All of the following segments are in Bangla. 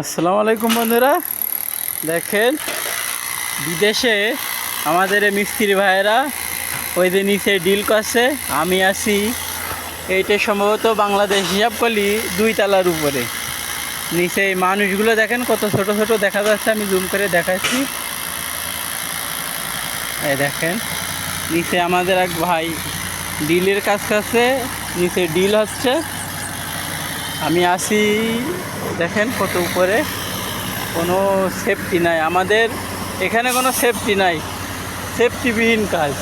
আসসালামু আলাইকুম বন্ধুরা। দেখেন, বিদেশে আমাদের মিস্ত্রি ভাইয়েরা ওই যে নিচে ডিল করছে, আমি আছি। এইটা সম্ভবত বাংলাদেশ হিসাব করলি দুই তালার উপরে। নিচে এই মানুষগুলো দেখেন কত ছোট ছোট, দেখা যাচ্ছে, আমি জুম করে দেখাচ্ছি। এই দেখেন, নিচে আমাদের এক ভাই ডিলের কাজ করছে, নিচে ডিল হচ্ছে। আমি আসি, দেখেন কত উপরে। কোনো সেফটি নাই। আমাদের এখানে কোনো সেফটি নাই। সেফটিবিহীন কাজ।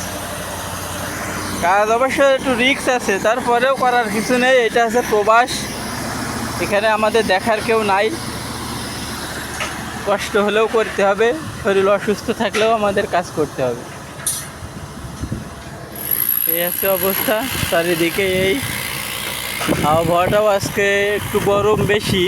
কাজ অবশ্য একটু রিস্ক আছে। তারপরেও করার কিছু নেই। এটা আছে প্রবাস। এখানে আমাদের দেখার কেউ নাই। কষ্ট হলেও করতে হবে। শরীর অসুস্থ থাকলেও আমাদের কাজ করতে হবে। এই আছে অবস্থা। চারিদিকে এই আবহাওয়াটাও আজকে একটু গরম বেশি।